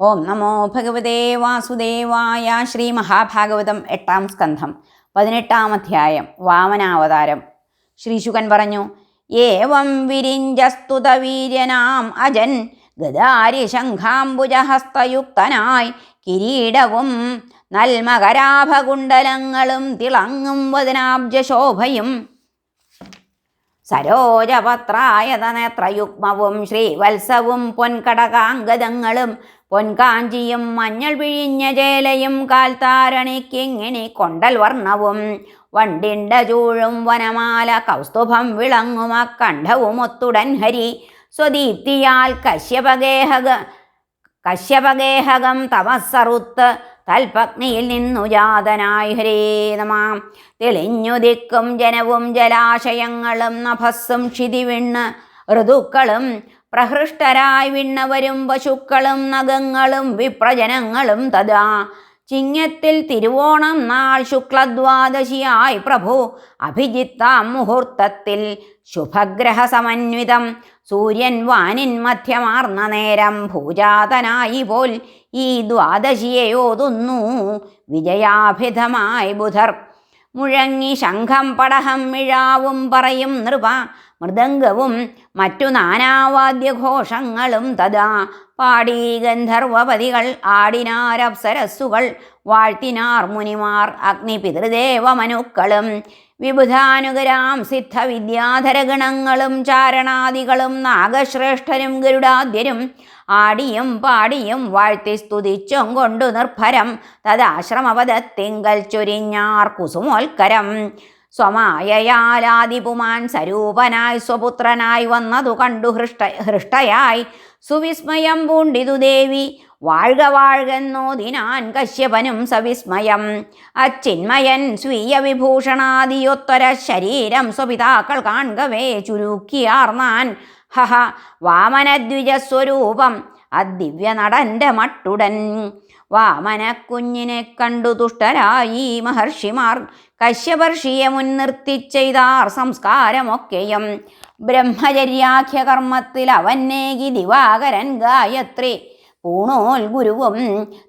ഓം നമോ ഭഗവതേ വാസുദേവായ ശ്രീ മഹാഭാഗവതം എട്ടാം സ്കന്ധം പതിനെട്ടാം അധ്യായം വാമനാവതാരം. ശ്രീശുകൻ പറഞ്ഞു ഏവം വിരിഞ്ചസ്തുത വീര്യനാം അജൻ ഗദാരി ശംഖാംബുജഹസ്തയുക്തനായി കിരീടവും നൽമകരാഭകുണ്ടലങ്ങളും തിളങ്ങും വദനാബ്ജശോഭയും. സരോജപത്രായതനേത്രയുഗ്മവും ശ്രീവത്സവും പൊൻകടകാംഗതങ്ങളും പൊൻകാഞ്ചിയും മഞ്ഞൾ പിഴിഞ്ഞ ചേലയും കാൽത്താരണിക്കിങ്ങിണി കൊണ്ടൽ വർണവും? വണ്ടിണ്ട ചൂഴും വനമാല കൗസ്തുഭം വിളങ്ങുമ കണ്ഠവുമൊത്തുടൻ ഹരി. സ്വദീപ്തിയാൽ കശ്യപഗേഹക കശ്യപഗേഹകം തമസ്സറുത്ത് തൽപഗ്നിയിൽ നിന്നു ജാതനായി നമാം. തെളിഞ്ഞു ദിക്കും ജനവും ജലാശയങ്ങളും നഭസ്സും ക്ഷിതിവിണ്ണ് ഋതുക്കളും പ്രഹൃഷ്ടരായി വിണ്ണവരും പശുക്കളും നഖങ്ങളും വിപ്രജനങ്ങളും തഥാ. ചിങ്ങത്തിൽ തിരുവോണം നാൾ ശുക്ലദ്വാദശിയായി പ്രഭു. അഭിജിത്താം മുഹൂർത്തത്തിൽ ശുഭഗ്രഹ സമന്വിതം സൂര്യൻ വാനിൻ മധ്യമാർന്ന നേരം ഭൂജാതനായി പോൽ ഈ ദ്വാദശിയെ ഓതുന്നു. വിജയാഭിധമായി ബുധർ മുഴങ്ങി ശംഖം പടഹം മിഴാവും പറയും നൃപ. മൃദംഗവും മറ്റു നാനാവാദ്യഘോഷങ്ങളും തഥാ. പാടി ഗന്ധർവപതികൾ ആടിനാരപ്സരസ്സുകൾ. വാഴ്ത്തിനാർ മുനിമാർ അഗ്നിപിതൃദേവമനുക്കളും വിബുധാനുകരാം സിദ്ധവിദ്യാധരഗണങ്ങളും ചാരണാദികളും നാഗശ്രേഷ്ഠരും ഗരുഡാദ്യരും ആടിയും പാടിയും വാഴ്ത്തി സ്തുതിച്ചും കൊണ്ടു നിർഭരം തദാശ്രമപദത്തിങ്കൽ ചൊരിഞ്ഞാർ കുസുമോൽക്കരം. സ്വമായയാലാദിപുമാൻ സ്വരൂപനായി സ്വപുത്രനായി വന്നതു കണ്ടു ഹൃഷ്ട ഹൃഷ്ടയായി സുവിസ്മയം പൂണ്ടിതു ദേവി. വാഴ്ക വാഴ്കെന്നോതിനാൻ കശ്യപനും സവിസ്മയം. അച്ചിന്മയൻ സ്വീയ വിഭൂഷണാദിയൊത്തൊര ശരീരം സ്വപിതാക്കൾ കാൺകവേ ചുരുക്കിയാർന്നാൻ ഹഹ വാമനദ്വിജസ്വരൂപം അദിവ്യ നടന്റെ മട്ടുടൻ. വാമന കുഞ്ഞിനെ കണ്ടു തുഷ്ടരായി മഹർഷിമാർ. കശ്യപർഷിയെ മുൻനിർത്തി ചെയ്താർ സംസ്കാരമൊക്കെയും. ബ്രഹ്മചര്യാഖ്യ കർമ്മത്തിൽ അവന്നേകി ദിവാകരൻ ഗായത്രി. പൂണോൽ ഗുരുവും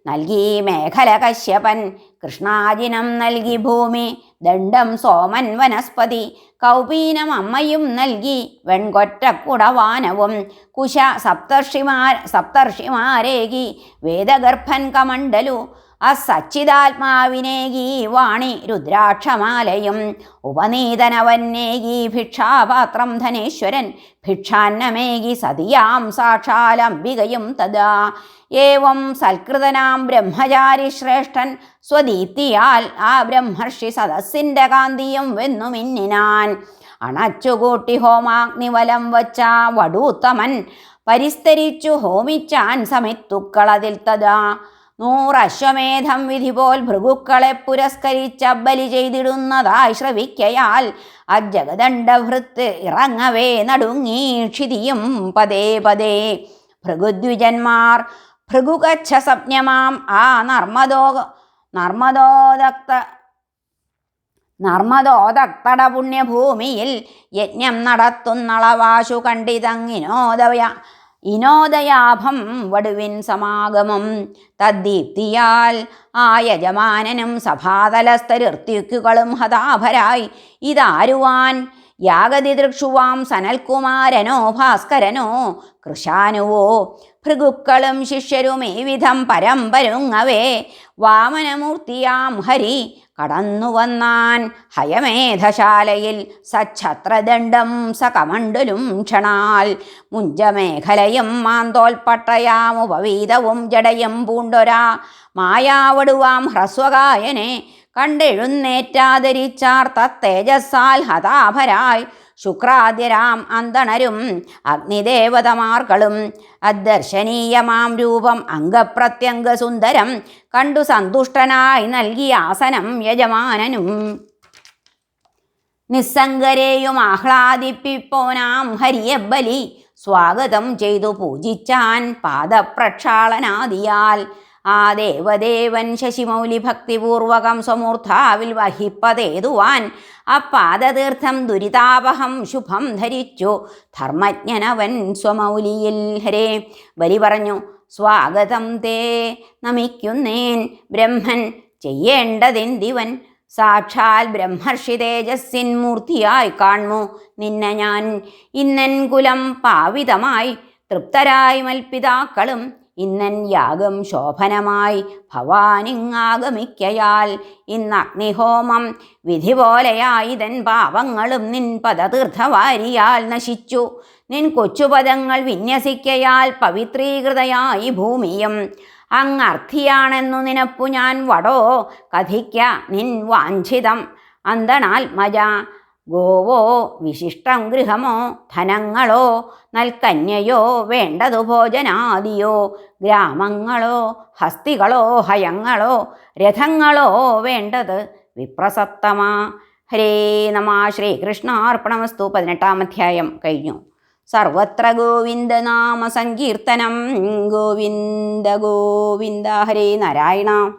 നൽകി മേഖല കശ്യപൻ കൃഷ്ണാജിനം നൽകി ഭൂമി. ദണ്ഡം സോമൻ വനസ്പതി. കൗപീനം അമ്മയും നൽകി വെൺകൊറ്റക്കുടവാനവും. കുശ സപ്തർഷിമാർ സപ്തർഷിമാരേകി. വേദഗർഭൻ കമണ്ഡലു. അസച്ചിതാത്മാവിനേകി വാണി രുദ്രാക്ഷമാലയും. ഉപനീതനവന്നേകി ഭിക്ഷാപാത്രം ധനേശ്വരൻ. ഭിക്ഷാന്നമേകി സതിയാം സാക്ഷാലംബികയും തഥാ. ഏവം സൽകൃതനാം ബ്രഹ്മചാരി ശ്രേഷ്ഠൻ സ്വദീപ്തിയാൽ ആ ബ്രഹ്മർഷി സദസ്സിന്റെ കാന്തിയും വെന്നു മിന്നിനാൻ അണച്ചുകൂട്ടി ഹോമാഗ്നിവലം വച്ച വടൂത്തമൻ. പരിസ്തരിച്ചു ഹോമിച്ചാൻ സമിത്തുക്കളതിൽ തഥാ. നൂറശ്വമേധം വിധി പോൽ ഭൃഗുക്കളെ പുരസ്കരിച്ച ബലി ചെയ്തിടുന്നതായി ശ്രവിക്കയാൽ അജഗദണ്ഡഭൃത്ത് ഇറങ്ങവേ നടുങ്ങി ക്ഷിതിയും. പതേ പതേ. ഭൃഗുദ്വിജന്മാർ ഭൃഗുകച്ഛ സംജ്ഞമാം ആ നർമ്മദോ നർമ്മദോദക്ത നർമ്മദോദക്തട പുണ്യഭൂമിയിൽ യജ്ഞം നടത്തുന്നളവാശു കണ്ടിതങ്ങിനോദയ ഇനോദയാഭം വടുവിൻ സമാഗമം. തദ്ദീപ്തിയാൽ ആ യജമാനനും സഭാതലസ്ഥരിർത്തിക്കുകളും ഹതാഭരായി. ഇതാരുവാൻ യാഗതിദൃക്ഷുവാം സനൽകുമാരനോ ഭാസ്കരനോ കൃശാനുവോ ഭൃഗുക്കളും ശിഷ്യരും ഈ വിധം പരമ്പരുങ്ങവേ. വാമനമൂർത്തിയാം ഹരി കടന്നുവന്നാൻ ഹയമേധശാലയിൽ സച്ഛത്രദണ്ഡം സകമണ്ഡലും ക്ഷണാൽ. മുഞ്ചമേഖലയും മാന്തോൽപ്പട്ടയാമുപവീതവും ജടയും പൂണ്ടൊരാ. മായാവടുവാം ഹ്രസ്വകായനെ കണ്ടെഴുന്നേറ്റാദരിച്ചാർ തത്തേജസ്സാൽ ഹതാഭരായി. ശുക്രാദ്യരാം അന്തണരും അഗ്നിദേവതമാർകളും അദർശനീയമാം രൂപം അംഗപ്രത്യംഗസുന്ദരം കണ്ടു സന്തുഷ്ടനായി നൽകിയ ആസനം യജമാനനും. നിസ്സംഗരെയും ആഹ്ലാദിപ്പിപ്പോനാം ഹരിയ ബലി സ്വാഗതം ചെയ്തു പൂജിച്ചാൻ പാദപ്രക്ഷാളനാദിയാൽ. ആ ദേവദേവൻ ശശിമൗലി ഭക്തിപൂർവകം സ്വമൂർധാവിൽ വഹിപ്പതേതുവാൻ അപ്പാദതീർത്ഥം ദുരിതാപഹം ശുഭം ധരിച്ചു. ധർമ്മജ്ഞനവൻ സ്വമൗലിയിൽ ഹരേ. ബലി പറഞ്ഞു സ്വാഗതം തേ നമിക്കുന്നേൻ ബ്രഹ്മൻ. ചെയ്യേണ്ടതെന്തിവൻ? സാക്ഷാൽ ബ്രഹ്മർഷി തേജസ്സിൻ മൂർത്തിയായി കാണുമു നിന്നെ ഞാൻ ഇന്നൻ കുലം പാവിതമായി തൃപ്തരായി മൽപിതാക്കളും ഇന്നൻ യാഗം ശോഭനമായി ഭവാനിങ്ങാഗമിക്കയാൽ ഇന്ന് അഗ്നിഹോമം വിധി പോലെയായിതൻ പാപങ്ങളും നിൻ പദതീർത്ഥവാരിയാൽ നശിച്ചു. നിൻ കൊച്ചുപദങ്ങൾ വിന്യസിക്കയാൽ പവിത്രീകൃതയായി ഭൂമിയും. അങ്ങർത്ഥിയാണെന്നു നിനപ്പു ഞാൻ വടോ കഥിക്ക നിൻ വാഞ്ചിതം. അന്തണാത്മജ ഗോവോ വിശിഷ്ടം ഗൃഹമോ ധനങ്ങളോ നൽകന്യയോ വേണ്ടതു ഭോജനാദിയോ ഗ്രാമങ്ങളോ ഹസ്തികളോ ഹയങ്ങളോ രഥങ്ങളോ വേണ്ടത് വിപ്രസത്തമാ. ഹരേ നമ ശ്രീകൃഷ്ണാർപ്പണമസ്തു. പതിനെട്ടാം അധ്യായം കഴിഞ്ഞു. സർവത്ര ഗോവിന്ദനാമ സങ്കീർത്തനം. ഗോവിന്ദ ഗോവിന്ദ ഹരേ നാരായണ.